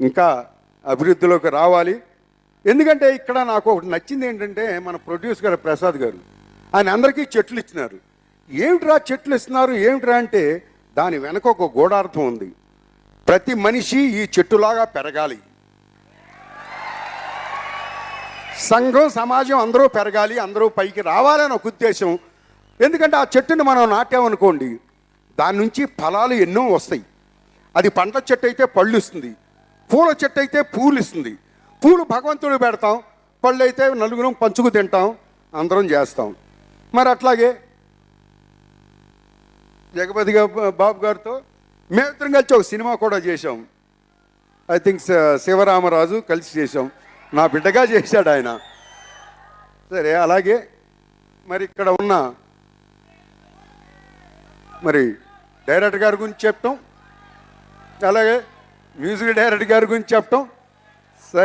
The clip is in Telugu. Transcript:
ఇంకా అభివృద్ధిలోకి రావాలి. ఎందుకంటే ఇక్కడ నాకు ఒకటి నచ్చింది ఏంటంటే మన ప్రొడ్యూస్ గారు ప్రసాద్ గారు. ఆయన అందరికీ చెట్లు ఇచ్చినారు. ఏమిట్రా చెట్లు ఇస్తున్నారు? ఏమిట్రా అంటే దాని వెనక ఒక గూఢార్థం ఉంది. ప్రతి మనిషి ఈ చెట్టులాగా పెరగాలి. సంఘం సమాజం అందరూ పెరగాలి అందరూ పైకి రావాలని ఒక ఉద్దేశం. ఎందుకంటే ఆ చెట్టుని మనం నాటామనుకోండి దాని నుంచి ఫలాలు ఎన్నో వస్తాయి. అది పంట చెట్టు అయితే పళ్ళు ఇస్తుంది. పూల చెట్టు అయితే పూలు ఇస్తుంది పూలు భగవంతుడు పెడతాం పళ్ళు అయితే నలుగురం పంచుకు తింటాం అందరం చేస్తాం. మరి అట్లాగే జగపతి బాబు గారితో మేమిద్దరం కలిసి ఒక సినిమా కూడా చేశాం. ఐ థింక్ శివరామరాజు కలిసి చేశాం. నా బిడ్డగా చేశాడు ఆయన. సరే అలాగే మరి ఇక్కడ ఉన్న మరి డైరెక్టర్ గారి గురించి చెప్తాం. అలాగే మ్యూజిక్ డైరెక్టర్ గారి గురించి చెప్పటం సరే.